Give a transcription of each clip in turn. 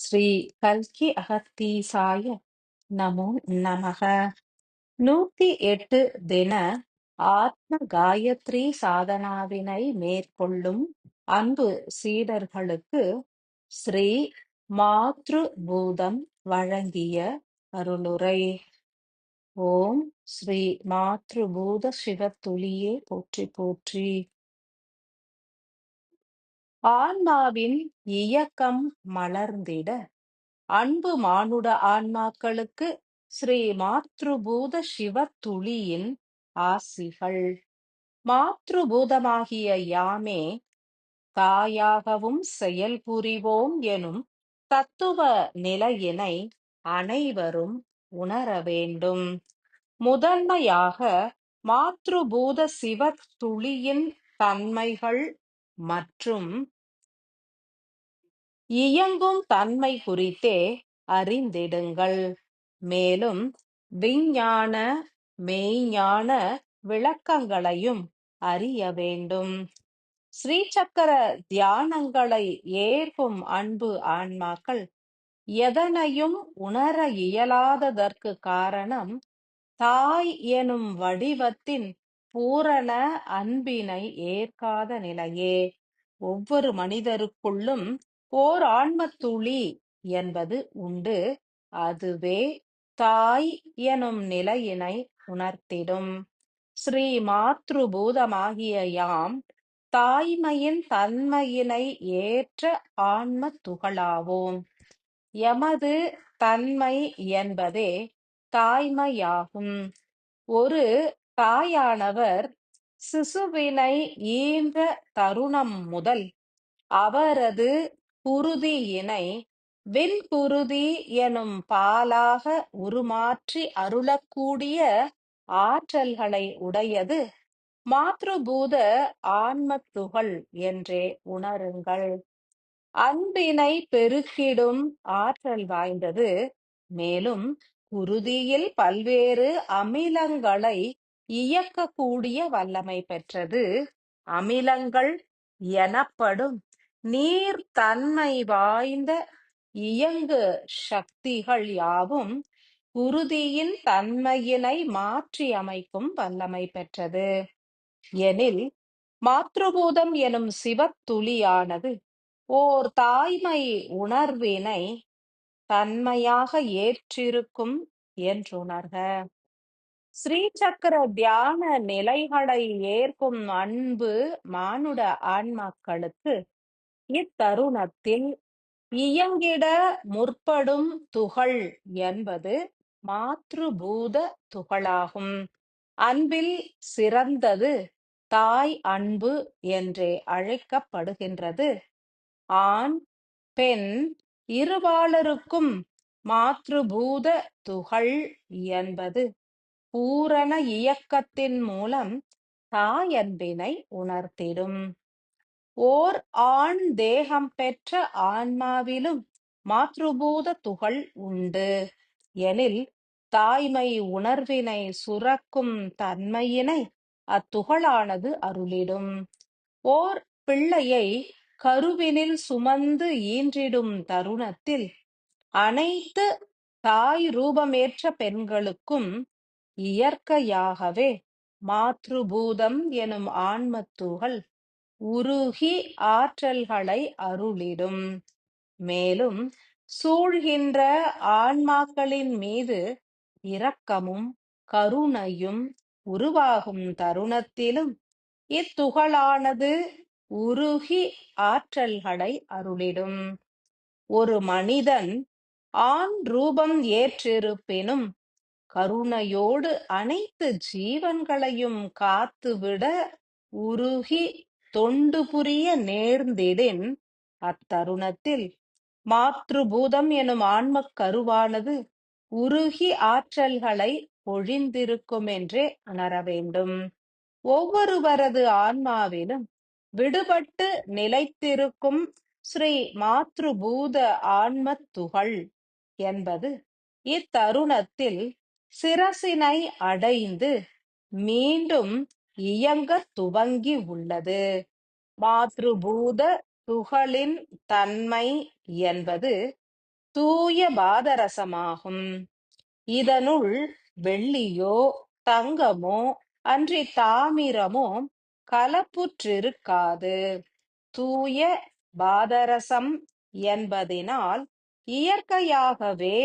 ஸ்ரீ கல்கி அகத்தீசாய நமோ நமக. நூத்தி எட்டு தின ஆத்ம காயத்ரி சாதனாவினை மேற்கொள்ளும் அன்பு சீடர்களுக்கு ஸ்ரீ மாத்ரு பூதம் வழங்கிய அருளுரை. ஓம் ஸ்ரீ மாத்ரு பூத சிவத்துளியே போற்றி போற்றி. ஆன்மாவின் இயக்கம் மலர்ந்திட. அன்பு மானுட ஆன்மாக்களுக்கு ஸ்ரீ மாத்ருபூத சிவத்துளியின் ஆசிகள். மாத்ருபூதமாகிய யாமே தாயாகவும் செயல்புரிவோம் எனும் தத்துவ நிலையினை அனைவரும் உணர வேண்டும். முதன்மையாக மாத்ருபூத சிவத்துளியின் தன்மைகள் மற்றும் இயங்கும் தன்மை குறித்தே அறிந்திடுங்கள். மேலும் விஞ்ஞான மெய்ஞான விளக்கங்களையும் அறிய வேண்டும். ஸ்ரீசக்கர தியானங்களை ஏற்கும் அன்பு ஆன்மாக்கள் எதனையும் உணர இயலாததற்கு காரணம் தாய் எனும் வடிவத்தின் பூரண அன்பினை ஏற்காத நிலையே. ஒவ்வொரு மனிதருக்குள்ளும் ஓர் ஆன்மத்துளி என்பது உண்டு. அதுவே தாய் எனும் நிலையினை உணர்த்திடும். ஸ்ரீ மாத்ரு பூதமாகிய யாம் தாய்மையின் தன்மையினை ஏற்ற ஆன்ம துகளாவோம் எமது தன்மை என்பதே தாய்மையாகும். ஒரு தாயானவர் சிசுவினை ஈன்ற தருணம் முதல் அவரது குருதியினை விண்குருதி எனும் பாலாக உருமாற்றி அருளக்கூடிய ஆற்றல்களை உடையது. மாத்ருபூத ஆன்மத்துகள் என்றே உணருங்கள். அன்பினை பெருக்கிடும் ஆற்றல் வாய்ந்தது. மேலும் குருதியில் பல்வேறு அமிலங்களை இயக்கக்கூடிய வல்லமை பெற்றது. அமிலங்கள் எனப்படும் நீர் தன்மை வாய்ந்த இயங்கு சக்திகள் யாவும் குருதியின் தன்மையினை மாற்றி அமைக்கும் வல்லமை பெற்றது. எனில் மாத்ருபூதம் எனும் சிவத்துளியானது ஓர் தாய்மை உணர்வினை தன்மையாக ஏற்றிருக்கும் என்றுணர்க. ஸ்ரீசக்கர தியான நிலைகளை ஏற்கும் அன்பு மானுட ஆன்மாக்களுக்கு இத்தருணத்தில் இயங்கிட முற்படும் துகள் என்பது மாத்ருபூத துகளாகும். அன்பில் சிறந்தது தாய் அன்பு என்றே அழைக்கப்படுகின்றது. ஆண் பெண் இருபாலருக்கும் மாத்ருபூத துகள் என்பது பூரண இயக்கத்தின் மூலம் தாயன்பினை உணர்த்திடும். ஓர் ஆண் தேகம் பெற்ற ஆன்மாவிலும் மாத்ருபூத துகள் உண்டு. எனில் தாய்மை உணர்வினை சுரக்கும் தன்மையினை அத்துகளானது அருளிடும். ஓர் பிள்ளையை கருவினில் சுமந்து ஈன்றிடும் தருணத்தில் அனைத்து தாய் ரூபமேற்ற பெண்களுக்கும் இயற்கையாகவே மாத்ருபூதம் எனும் ஆன்மத்துகள் உருகி ஆற்றல்களை அருளிடும். மேலும் சூழ்கின்ற ஆன்மாக்களின் மீது இரக்கமும் கருணையும் உருவாகும் தருணத்திலும் இத்துகளானது உருகி ஆற்றல்களை அருளிடும். ஒரு மனிதன் ஆண் ரூபம் ஏற்றிருப்பினும் கருணையோடு அனைத்து ஜீவன்களையும் காத்துவிட உருகி தொண்டு புரிய நேர்ந்திடின் அத்தருணத்தில். மாத்ருபூதம் எனும் ஆன்மக் கருவானது உருகி ஆற்றல்களை பொழிந்திருக்கும் என்றே உணர வேண்டும். ஒவ்வொருவரது ஆன்மாவிலும் விடுபட்டு நிலைத்திருக்கும் ஸ்ரீ மாத்ருபூத ஆன்மத் துகள் என்பது இத்தருணத்தில் சிரசினை அடைந்து மீண்டும் இயங்கத் துவங்கி உள்ளது. மாத்ருபூத துகளின் தன்மை என்பது தூய பாதரசமாகும். இதனுள் வெள்ளியோ தங்கமோ அன்றி தாமிரமோ கலப்புற்றிருக்காது. தூய பாதரசம் என்பதினால் இயற்கையாகவே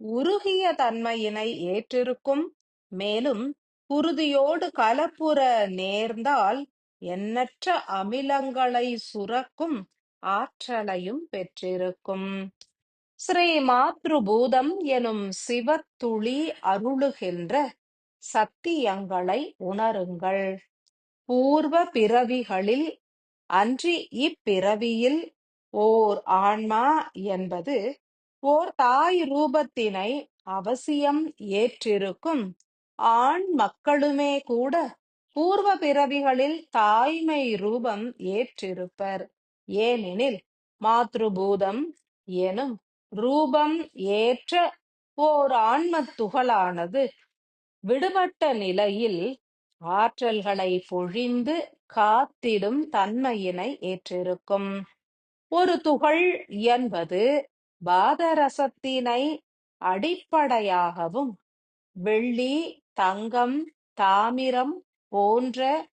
உருகிய தன்மையினை ஏற்றிருக்கும். மேலும் குருதியோடு கலப்புற நேர்ந்தால் எண்ணற்ற அமிலங்களை சுரக்கும் ஆற்றலையும் பெற்றிருக்கும். ஸ்ரீ மாத்ருபூதம் எனும் சிவத்துளி அருளுகின்ற சத்தியங்களை உணருங்கள். பூர்வ பிறவிகளில் அன்றி இப்பிறவியில் ஓர் ஆன்மா என்பது ஓர் தாய் ரூபத்தினை அவசியம் ஏற்றிருக்கும். ஆண் மக்களுமே கூட பூர்வ பிறவிகளில் தாய்மை ரூபம் ஏற்றிருப்பர். ஏனெனில் மாத்ருபூதம் எனும் ரூபம் ஏற்ற ஓர் ஆன்மத் துகளானது. விடுபட்ட நிலையில் ஆற்றல்களை பொழிந்து காத்திடும் தன்மையினை ஏற்றிருக்கும். ஒரு துகள் என்பது பாதரசத்தினை அடிப்படையாகவும் வெள்ளி தங்கம் தாமிரம் போன்ற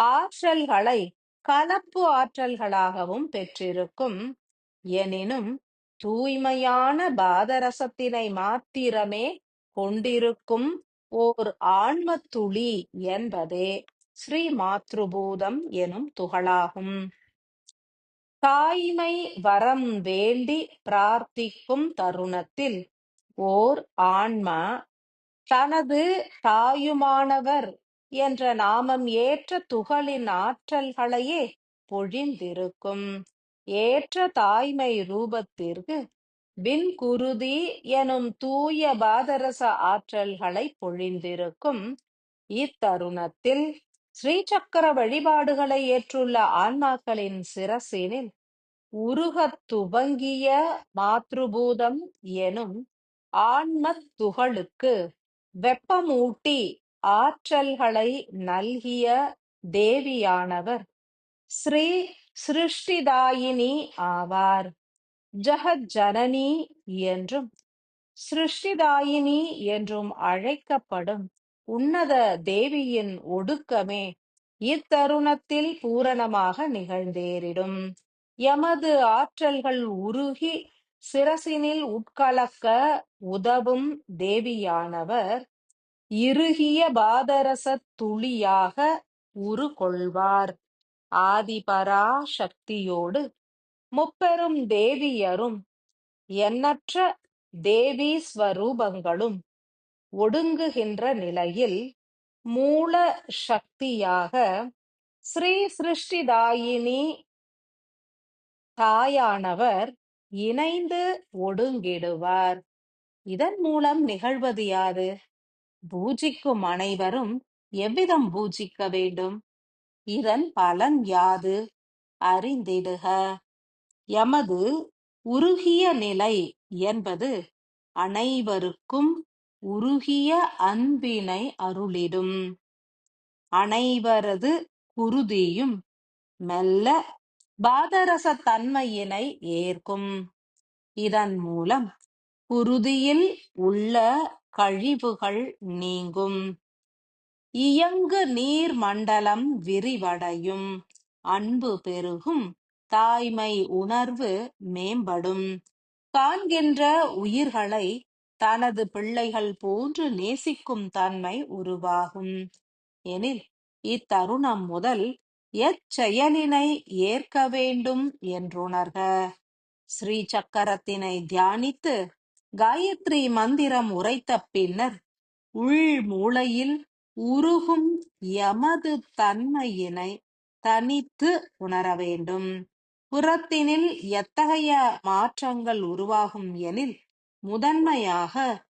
ஆற்றல்களை கலப்பு ஆற்றல்களாகவும் பெற்றிருக்கும். எனினும் தூய்மையான பாதரசத்தினை மாத்திரமே கொண்டிருக்கும் ஓர் ஆன்மத்துளி என்பதே ஸ்ரீ மாத்ருபூதம் எனும் துகளாகும். தாய்மை வரம் வேண்டி பிரார்த்திக்கும் தருணத்தில் ஓர் ஆன்மா தனது தாயுமானவர் என்ற நாமம் ஏற்ற துகளின் ஆற்றல்களையே பொழிந்திருக்கும். ஏற்ற தாய்மை ரூபத்திற்கு விண்குருதி எனும் தூய பாதரச ஆற்றல்களை பொழிந்திருக்கும். இத்தருணத்தில் ஸ்ரீசக்கர வழிபாடுகளை ஏற்றுள்ள ஆன்மாக்களின் சிரசினில் உருகத் துவங்கிய மாத்ருபூதம் எனும் ஆன்மத் துகளுக்கு வெப்பமூட்டி ஆற்றல்களை நல்கிய தேவியானவர். ஸ்ரீ சிருஷ்டிதாயினி ஆவார். ஜகத் ஜனனி என்றும் சிருஷ்டிதாயினி என்றும் அழைக்கப்படும் உன்னத தேவியின் ஒடுக்கமே இத்தருணத்தில் பூரணமாக நிகழ்ந்தேறிடும். எமது ஆற்றல்கள் உருகி சிரசினில் உட்கலக்க உதவும் தேவியானவர் இறுகிய பாதரச துளியாக உருகொள்வார். ஆதிபரா சக்தியோடு முப்பெரும் தேவியரும் எண்ணற்ற தேவி ஸ்வரூபங்களும் ஒடுங்குகின்ற நிலையில் மூல சக்தியாக ஸ்ரீ சிருஷ்டிதாயினி தாயானவர் இணைந்து ஒடுங்கிடுவார். இதன் மூலம் நிகழ்வது யாது? பூஜிக்கும் அனைவரும் எவ்விதம் பூஜிக்க வேண்டும்? இதன் பலன் யாது? அறிந்திடுக. எமது உருகிய நிலை என்பது அனைவருக்கும் உருகிய அன்பினை அருளிடும். அனைவரது குருதியும் மெல்ல பாதரச தன்மையினை ஏற்கும். இதன் மூலம் குருதியில் உள்ள கழிவுகள் நீங்கும். இயங்கு நீர் மண்டலம் விரிவடையும். அன்பு பெருகும். தாய்மை உணர்வு மேம்படும். காண்கின்ற உயிர்களை தனது பிள்ளைகள் போன்று நேசிக்கும் தன்மை உருவாகும். எனில் இத்தருணம் முதல் எச்செயலினை ஏற்க வேண்டும் என்றுணர்க. ஸ்ரீ சக்கரத்தினை தியானித்து காயத்ரி மந்திரம் உரைத்த பின்னர் உள் மூளையில் உருகும் எமது தன்மையினை தனித்து உணர வேண்டும். புறத்தினில் எத்தகைய மாற்றங்கள் உருவாகும் எனில் முதன்மையாக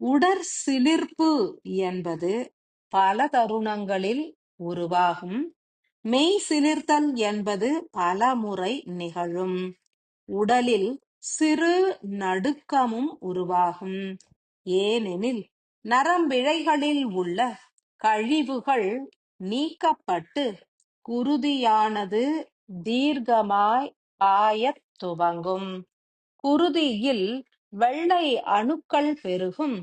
உடற்சிலிர்ப்பு என்பது பல தருணங்களில் உருவாகும். மெய் சிலிர்த்தல் என்பது பல முறை நிகழும். உடலில் சிறு நடுக்கமும் உருவாகும். ஏனெனில் நரம்பிழைகளில் உள்ள கழிவுகள் நீக்கப்பட்டு குருதியானது தீர்க்கமாய் பாயத் துவங்கும். குருதியில் வெள்ளை அணுக்கள் பெருகும்.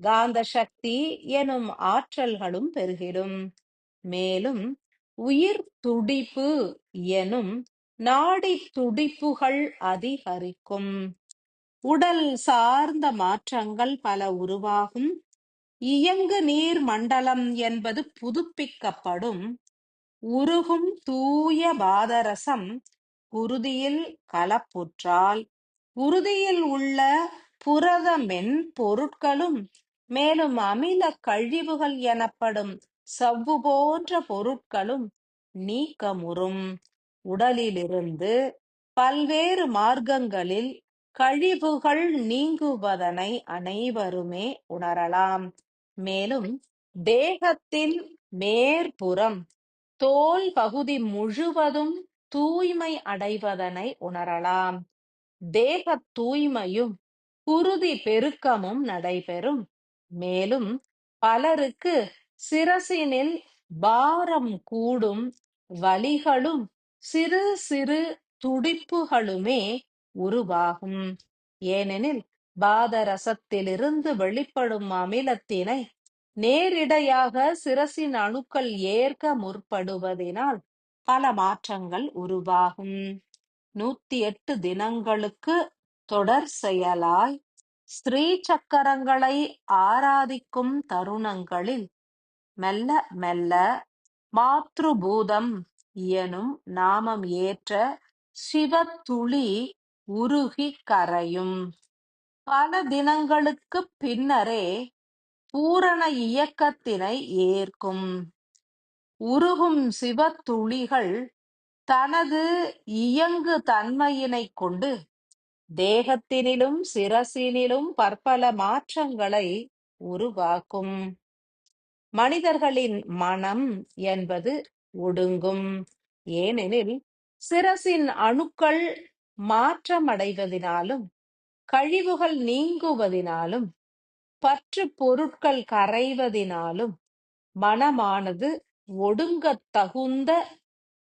காந்த சக்தி எனும் ஆற்றல்களும் பெருகிடும். மேலும் உயிர் துடிப்பு எனும் நாடி துடிப்புகள் அதிகரிக்கும். உடல் சார்ந்த மாற்றங்கள் பல உருவாகும். இயங்கு நீர் மண்டலம் என்பது புதுப்பிக்கப்படும். உருகும் தூய பாதரசம் குருதியில் கலப்புற்றால் உறுதியில் உள்ள புரத மென் பொருட்களும் மேலும் அமில கழிவுகள் எனப்படும் சவ்வு போன்ற பொருட்களும் நீக்கமுறும். உடலிலிருந்து பல்வேறு மார்க்கங்களில் கழிவுகள் நீங்குவதனை அனைவருமே உணரலாம். மேலும் தேகத்தின் மேற்புறம் தோல் பகுதி முழுவதும் தூய்மை அடைவதனை உணரலாம். தேக தூய்மையும் குருதி பெருக்கமும் நடைபெறும். மேலும் பலருக்கு சிரசினில் பாரம் கூடும் வலிகளும் சிறு சிறு துடிப்புகளுமே உருவாகும். ஏனெனில் பாதரசத்திலிருந்து வெளிப்படும் அமிலத்தினை நேரிடையாக சிரசின் அணுக்கள் ஏற்க முற்படுவதினால் பல மாற்றங்கள் உருவாகும். நூத்தி எட்டு தினங்களுக்கு தொடர் செயலாய் ஸ்ரீ சக்கரங்களை ஆராதிக்கும் தருணங்களில் மெல்ல மெல்ல மாத்ருபூதம் எனும் நாமம் ஏற்ற சிவத்துளி உருகி கரையும். பல தினங்களுக்குப் பின்னரே பூரண இயக்கத்தினை ஏற்கும். உருகும் சிவத்துளிகள் தனது இயங்கு தன்மையினைக் கொண்டு தேகத்தினிலும் சிரசினிலும் பற்பல மாற்றங்களை உருவாக்கும். மனிதர்களின் மனம் என்பது ஒடுங்கும். ஏனெனில் சிரசின் அணுக்கள் மாற்றமடைவதினாலும் கழிவுகள் நீங்குவதினாலும் பற்று பொருட்கள் கரைவதினாலும் மனமானது ஒடுங்கத் தகுந்த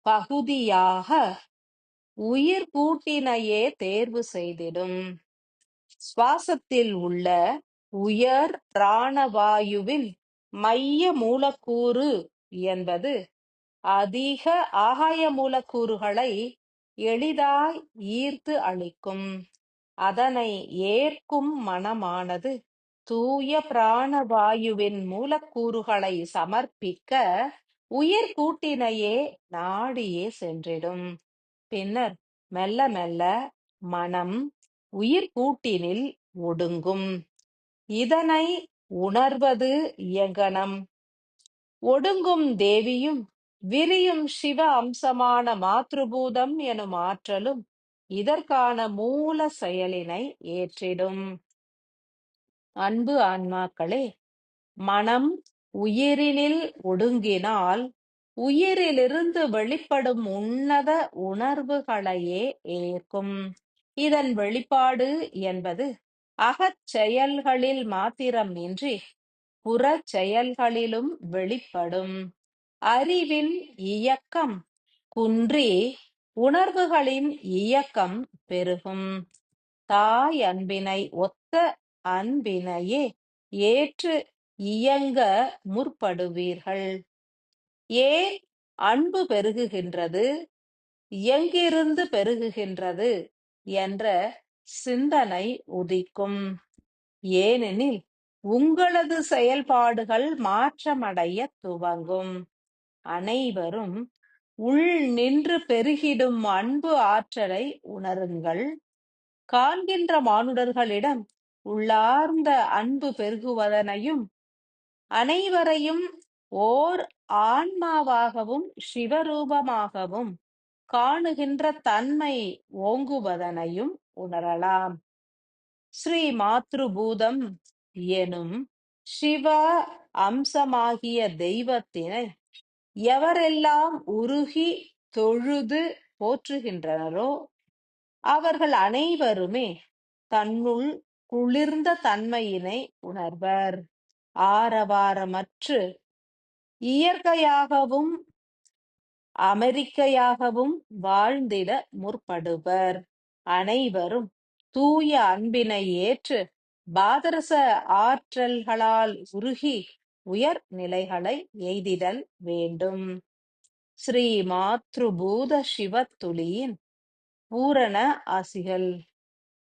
பகுதியாக உயிர் கூட்டினையே தேர்வு செய்திடும். சுவாசத்தில் உள்ள உயர் பிராணவாயுவில் மைய மூலக்கூறு என்பது அதிக ஆகாய மூலக்கூறுகளை எளிதாய் ஈர்த்து அளிக்கும். அதனை ஏற்கும் மனமானது தூய பிராணவாயுவின் மூலக்கூறுகளை சமர்ப்பிக்க உயிர் கூட்டினையே நாடியே சென்றிடும். பின்னர் மெல்ல மெல்ல மனம் உயிர் கூட்டினில் ஒடுங்கும். இதனை உணர்வது இயங்கனம். ஒடுங்கும் தேவியும் விரியும் சிவ அம்சமான மாத்ருபூதம் எனும் ஆற்றலும் இதற்கான மூல செயலினை ஏற்றிடும். அன்பு ஆன்மாக்களே மனம் உயிரினில் ஒடுங்கினால் உயிரிலிருந்து வெளிப்படும் உன்னத உணர்வுகளையே ஏற்கும். இதன் வெளிப்பாடு என்பது அகச் செயல்களில் மாத்திரமின்றி புறச் செயல்களிலும் வெளிப்படும். அறிவின் இயக்கம் குன்றி உணர்வுகளின் இயக்கம் பெருகும். தாய் அன்பினை ஒத்த அன்பினையே ஏற்று இயங்க முற்படுவீர்கள். ஏன் அன்பு பெருகுகின்றது? எங்கிருந்து பெருகுகின்றது? என்ற சிந்தனை உதிக்கும். ஏனெனில் உங்களது செயல்பாடுகள் மாற்றமடைய துவங்கும். அனைவரும் உள் நின்று பெருகிடும் அன்பு ஆற்றலை உணருங்கள். காண்கின்ற மானுடர்களிடம் உள்ளார்ந்த அன்பு பெருகுவதனையும் அனைவரையும் ஓர் ஆன்மாவாகவும் சிவரூபமாகவும் காணுகின்ற தன்மை ஓங்குவதனையும் உணரலாம். ஸ்ரீ மாத்ருபூதம் எனும் சிவ அம்சமாகிய தெய்வத்தினை எவரெல்லாம் உருகி தொழுது போற்றுகின்றனரோ அவர்கள் அனைவருமே தன்னுள் குளிர்ந்த தன்மையினை உணர்வர். ஆரவாரமற்று இயற்கையாகவும் அமெரிக்கையாகவும் வாழ்ந்திட முற்படுவர். அனைவரும் தூய அன்பினை ஏற்று பாதரச ஆற்றல்களால் உருகி உயர் நிலைகளை எய்திடல் வேண்டும். ஸ்ரீ மாத்ருபூத சிவத்துளியின் பூரண ஆசிகள்.